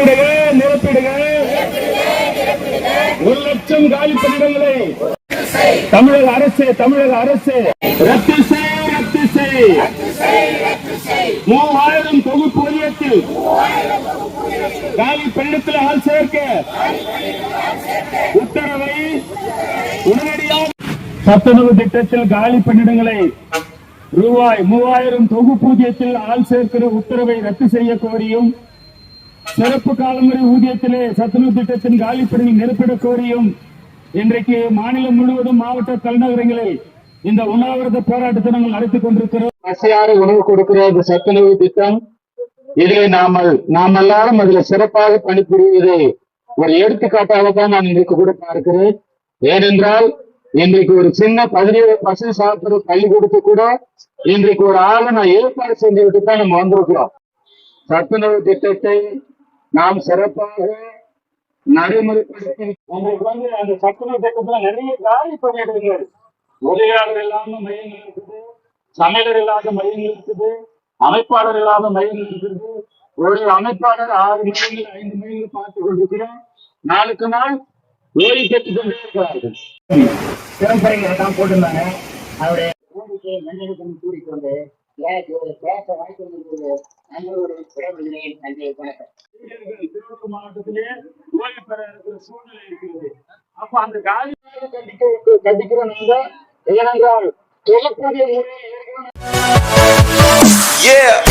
நிரப்பிடுக நிரப்பிடுக ஒரு லட்சம் காலி பணியிடங்களை தமிழக அரசு தமிழக அரசு ரத்து செய் ரத்து செய். மூவாயிரம் தொகுப்பு ஊதியத்தில் காலி பணியிடத்தில் ஆள் சேர்க்க உத்தரவை உடனடியாக சத்துணவு திட்டத்தில் காலி பணியிடங்களை ரூபாய் மூவாயிரம் தொகுப்பூதியத்தில் ஆள் சேர்க்கிற உத்தரவை ரத்து செய்ய கோரியும் சிறப்பு காலமுறை ஊதியத்திலே சத்துணவு திட்டத்தின் காலி பணியை நிரப்பிட கோரியும் இன்றைக்கு மாநிலம் முழுவதும் மாவட்ட தலைநகரங்களில் இந்த உண்ணாவிரத போராட்டத்தை நாங்கள் நடத்தி கொண்டிருக்கிறோம். பசியாறு உணவு கொடுக்கிற இந்த சத்துணவு திட்டம் இதில் நாமல் நாம் எல்லாரும் அதுல சிறப்பாக பணிபுரிவதை ஒரு எடுத்துக்காட்டாக தான் நான் இன்றைக்கு கூட பார்க்கிறேன். ஏனென்றால் இன்றைக்கு ஒரு சின்ன பதினேழு பசங்க சாப்பிடுற பள்ளிக்கூடத்து கூட இன்றைக்கு ஒரு ஆளை நான் ஏற்பாடு செஞ்சு விட்டு தான் நம்ம வந்திருக்கிறோம். சத்துணவு திட்டத்தை நாம் சிறப்பாக நடைமுறைப்படுத்தி உங்களுக்கு வந்து அந்த சத்துணவு திட்டத்துல நிறைய காலி பணியிடங்கள் உதவியாளர் இல்லாம மையங்கள் இருக்குது சமையலர் இல்லாத மையங்கள் இருக்குது அமைப்பாளர் இல்லாத மையங்கள் இருக்குது. ஒரு அமைப்பாளர் ஆறு மையங்கள் ஐந்து மையங்கள் பார்த்து கொண்டிருக்கிறோம். நாளுக்கு நாள் ஓடி கட்டி கொண்டே இருக்கிறார்கள் திறம்பறைகளை தான் போட்டிருந்தாங்க. அவருடைய கோரிக்கை மனிதனுடன் கூறிக்கொண்டு எனக்கு ஒரு பேச வாய்ப்பு விடைபெறுகிறேன் நன்றி வணக்கம் இளைஞர்கள் திருவள்ளூர் மாவட்டத்திலே ஓய்வு பெற இருக்கிற சூழ்நிலை இருக்கிறது அப்ப அந்த காலி கண்டிக்க கண்டிக்கிறோம் நாங்க ஏனென்றால் முறையில் Yeah.